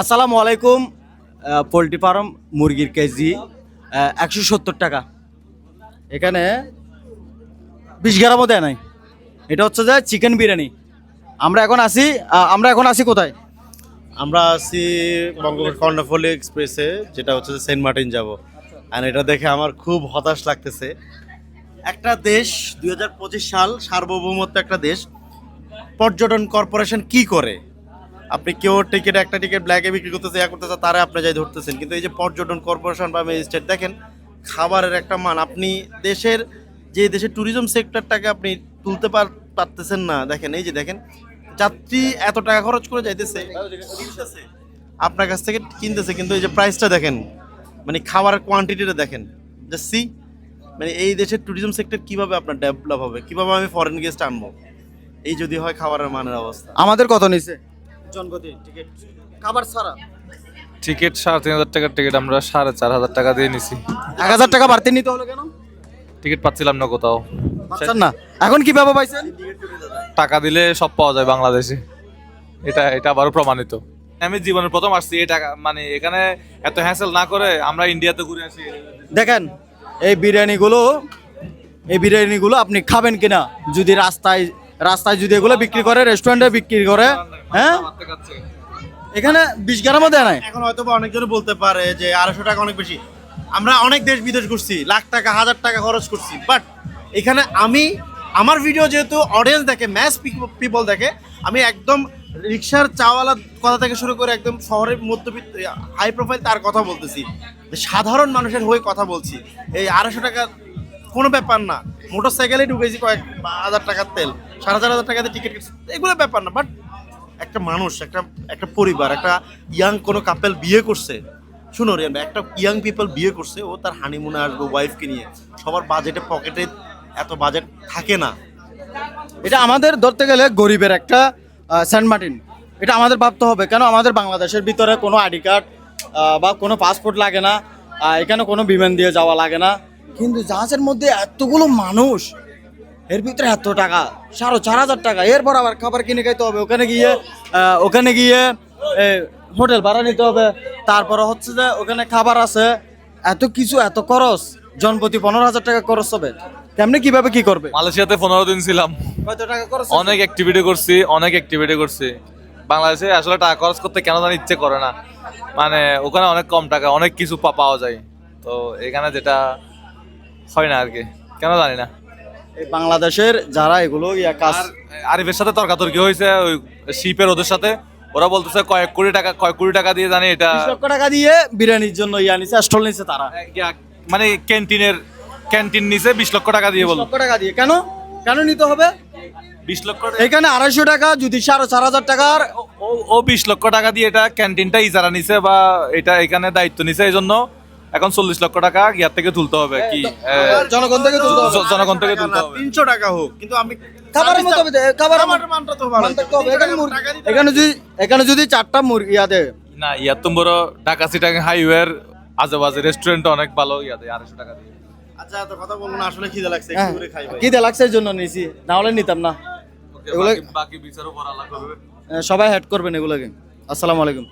আসসালামু আলাইকুম poultry farm, মুরগির কেজি একশো সত্তর টাকা। এখানে বিশ গ্রামও দেয় নাই। এটা হচ্ছে যে চিকেন বিরিয়ানি। আমরা এখন আসি আমরা এখন আসি কোথায়? আমরা বঙ্গবন্ধু কর্ণফুলি এক্সপ্রেসে, যেটা হচ্ছে যে সেন্ট মার্টিন যাব। আর এটা দেখে আমার খুব হতাশ লাগতেছে। একটা দেশ দু হাজার পঁচিশ সাল সার্বভৌমত্ব একটা দেশ, পর্যটন কর্পোরেশন কি করে? আপনি কেউ টিকিট একটা টিকিট ব্ল্যাকে বিক্রি করতেছে, ইয়া করতেছে, তারা আপনি যাই ধরতেছেন। কিন্তু এই যে পর্যটন কর্পোরেশন বা ম্যাজিস্ট্রেট দেখেন, খাবারের একটা মান। আপনি দেশের, যে দেশের ট্যুরিজম সেক্টরটাকে আপনি তুলতে পার- পারতেছেন না, দেখেন, এই যে দেখেন, যাত্রী এত টাকা খরচ করে যাইতেছে, আপনার কাছ থেকে কিনতেছে, কিন্তু এই যে প্রাইসটা দেখেন মানে খাবারের কোয়ান্টিটিটা দেখেন জাস্ট সি মানে এই দেশের ট্যুরিজম সেক্টর কীভাবে আপনার ডেভেলপ হবে, কীভাবে আমি ফরেন গেস্ট আনব, এই যদি হয় খাবারের মানের অবস্থা। আমাদের কত নিছে? জনগতি টিকিট খাবার ছাড়া। টিকিট সাড়ে তিন হাজার টাকার টিকিট আমরা সাড়ে চার হাজার টাকা দিয়ে নিছি। এক হাজার টাকা বাড়তি নিতে হলো কেন? টিকিট পাচ্ছিলাম না কোথাও। পাচ্ছেন না? এখন কীভাবে পাইছেন? টাকা দিলে সব পাওয়া যায় বাংলাদেশে। এটা এটা আবারও প্রমাণিত। আমি জীবনের প্রথম আসছি এই টাকা মানে এখানে এত হ্যাসেল না করে আমরা ইন্ডিয়াতে ঘুরে আসি। দেখেন এই বিরিয়ানিগুলো এই বিরিয়ানিগুলো আপনি খাবেন কিনা? যদি রাস্তায় রাস্তায় যদি এগুলো বিক্রি করে রেস্টুরেন্টে বিক্রি করে হ্যাঁ? এখানে বিশ গ্রামও দেয় নাই। এখন হয়তো অনেকজন বলতে পারে যে আড়াইশো টাকা অনেক বেশি। আমরা অনেক দেশ বিদেশ ঘুরছি, লাখ টাকা, হাজার টাকা খরচ করছি। বাট এখানে আমি, আমার ভিডিও যেহেতু অডিয়েন্স দেখে ম্যাস পিপল দেখে, আমি একদম রিক্সার চাওয়ালার কথা থেকে শুরু করে একদম শহরের মধ্যবিত্ত হাই প্রোফাইল তার কথা বলতেছি। সাধারণ মানুষের হয়ে কথা বলছি। এই আড়াইশো টাকা কোনো ব্যাপার না। মোটর সাইকেলে ঢুকেছি কয়েক হাজার টাকার তেল। সাড়ে চার হাজার টাকাতে টিকিট এগুলো ব্যাপার না বাট একটা মানুষ একটা একটা পরিবার একটা ইয়াং কোনো কাপেল বিয়ে করছে শুনো রিয়ান একটা ইয়াং পিপল বিয়ে করছে ও তার হানিমুনে আসবে ওয়াইফকে নিয়ে। সবার বাজেটে পকেটে এত বাজেট থাকে না। এটা আমাদের ধরতে গেলে গরিবের একটা সেন্ট মার্টিন এটা আমাদের ভাবতে হবে কেন আমাদের বাংলাদেশের ভিতরে কোনো আইডি কার্ড বা কোনো পাসপোর্ট লাগে না এখানে কোনো বিমান দিয়ে যাওয়া লাগে না। কিন্তু জাহাজের মধ্যে এতগুলো মানুষ এর ভিতরে এত টাকা সাড়ে চার হাজার টাকা। এরপর আবার খাবার কিনে খাইতে হবে ওখানে গিয়ে ওখানে গিয়ে হোটেল ভাড়া নিতে হবে। তারপরে হচ্ছে যে ওখানে খাবার আছে এত কিছু এত খরচ জনপ্রতি পনেরো হাজার টাকা খরচ হবে। কেমনি কীভাবে কি করবে? মালয়েশিয়াতে পনেরো দিন ছিলাম। কত টাকা খরচ অনেক অ্যাক্টিভিটি করছি অনেক অ্যাক্টিভিটি করছি। বাংলাদেশে আসলে টাকা খরচ করতে কেন জানি ইচ্ছে করে না। মানে ওখানে অনেক কম টাকা অনেক কিছু পাওয়া যায়। তো এখানে যেটা হয় না আর কি। কেন জানি না। বাংলাদেশের যারা এগুলো ইয়া কাজ আরিফের সাথে তর্কাতর্কি হয়েছে ওই শিপের ওদের সাথে। ওরা বলতেছে কয়েক কোটি টাকা কয়েক কোটি টাকা দিয়ে জানি এটা লক্ষ টাকা দিয়ে বিরিয়ানির জন্য ইয়া নিছে স্টল নিছে তারা। মানে ক্যান্টিনের ক্যান্টিন নিচে বিশ লক্ষ টাকা দিয়ে বলো লক্ষ টাকা দিয়ে। কেন? কেন নিতে হবে? বিশ লক্ষ এখানে আড়াইশো টাকা যদি সাড়ে চার হাজার টাকার ও- ও বিশ লক্ষ টাকা দিয়ে এটা ক্যান্টিনটা ইজারা নিছে বা এটা এখানে দায়িত্ব নিছে এই জন্য এখন চল্লিশ লক্ষ টাকা ইয়ার থেকে তুলতে হবে কি জনগণ থেকে তুলতে হবে। জনগণ থেকে তুলতে হবে। তিনশো টাকা হোক কিন্তু আমি খাবারের মতো হবে, খাবারের খাবারের মানটা তো ভালো থাকতে হবে। এখানে যদি এখানে যদি চারটা মুরগি ইয়া না ইয়ার তো বড় ঢাকা সিটাং হাইওয়ের আজেবাজে রেস্টুরেন্ট অনেক ভালো ইয়াতে আড়াইশো টাকা দিয়ে। আচ্ছা এত কথা বলব আসলে খিদে লাগছে হ্যাঁ, লাগছে এর জন্য নিছি না হলে নিতাম না। এগুলো- বাকি- বাকি বিচারও পড়া লাগবে। সবাই হেড করবেন এগুলোকে। আসসালামু আলাইকুম।